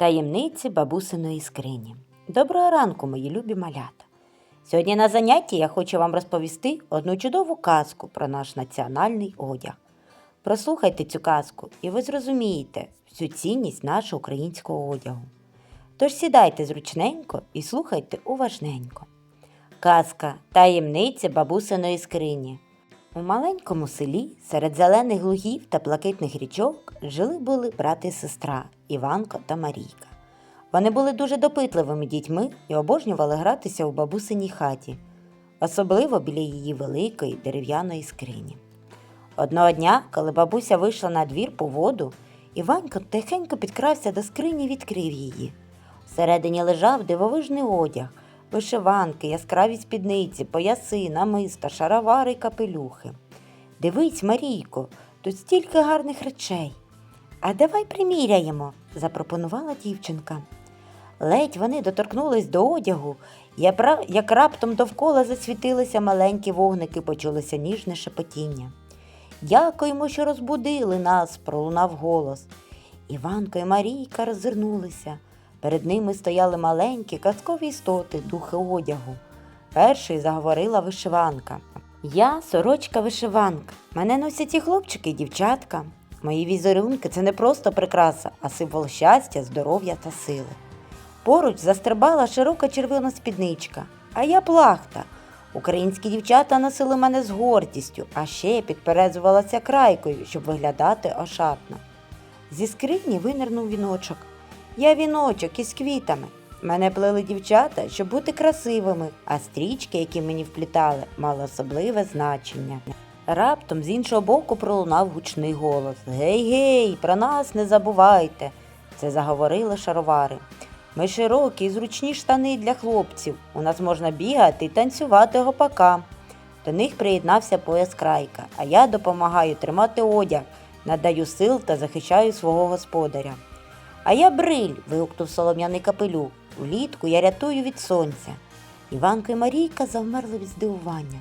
Таємниці бабусиної скрині. Доброго ранку, мої любі малята. Сьогодні на занятті я хочу вам розповісти одну чудову казку про наш національний одяг. Прослухайте цю казку, і ви зрозумієте всю цінність нашого українського одягу. Тож сідайте зручненько і слухайте уважненько. Казка Таємниця бабусиної скрині. У маленькому селі серед зелених лугів та блакитних річок жили були брат і сестра Іванко та Марійка. Вони були дуже допитливими дітьми і обожнювали гратися у бабусиній хаті, особливо біля її великої дерев'яної скрині. Одного дня, коли бабуся вийшла на двір по воду, Іванько тихенько підкрався до скрині і відкрив її. Всередині лежав дивовижний одяг, вишиванки, яскраві спідниці, пояси, намиста, шаровари капелюхи. Дивись, Марійко, тут стільки гарних речей. А давай приміряємо, запропонувала дівчинка. Ледь вони доторкнулись до одягу, як раптом довкола засвітилися маленькі вогники, почулося ніжне шепотіння. Дякуємо, що розбудили нас, пролунав голос. Іванко і Марійка роззирнулися. Перед ними стояли маленькі казкові істоти, духи одягу. Першою заговорила вишиванка. Я сорочка вишиванка. Мене носять і хлопчики, і дівчатка. Мої візерунки це не просто прикраса, а символ щастя, здоров'я та сили. Поруч застрибала широка червона спідничка, а я плахта. Українські дівчата носили мене з гордістю, а ще підперезувалася крайкою, щоб виглядати ошатно. Зі скрині винирнув віночок. Я віночок із квітами. Мене плели дівчата, щоб бути красивими, а стрічки, які мені вплітали, мали особливе значення. Раптом з іншого боку пролунав гучний голос Гей, гей, про нас не забувайте. Це заговорили шаровари. Ми широкі зручні штани для хлопців. У нас можна бігати і танцювати гопака. До них приєднався пояс крайка, а я допомагаю тримати одяг, надаю сил та захищаю свого господаря. А я бриль. вигукнув солом'яний капелюх. Влітку я рятую від сонця. Іванко і Марійка завмерли від здивування.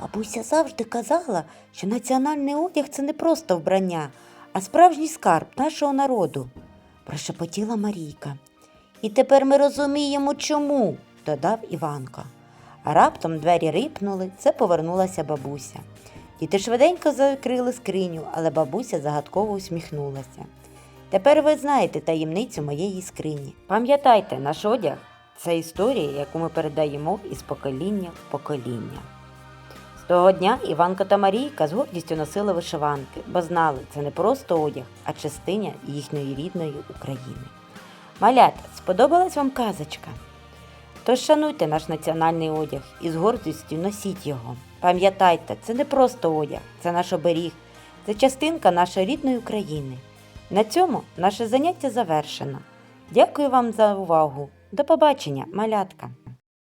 Бабуся завжди казала, що національний одяг це не просто вбрання, а справжній скарб нашого народу, прошепотіла Марійка. І тепер ми розуміємо, чому, додав Іванко. А раптом двері рипнули, це повернулася бабуся. Діти швиденько закрили скриню, але бабуся загадково усміхнулася. Тепер ви знаєте таємницю моєї скрині. Пам'ятайте, наш одяг це історія, яку ми передаємо із покоління в покоління. З того дня Іванка та Марійка з гордістю носили вишиванки, бо знали, це не просто одяг, а частиня їхньої рідної України. Малята, сподобалась вам казочка? Тож шануйте наш національний одяг і з гордістю носіть його. Пам'ятайте, це не просто одяг, це наш оберіг, це частинка нашої рідної України. На цьому наше заняття завершено. Дякую вам за увагу. До побачення, малятка!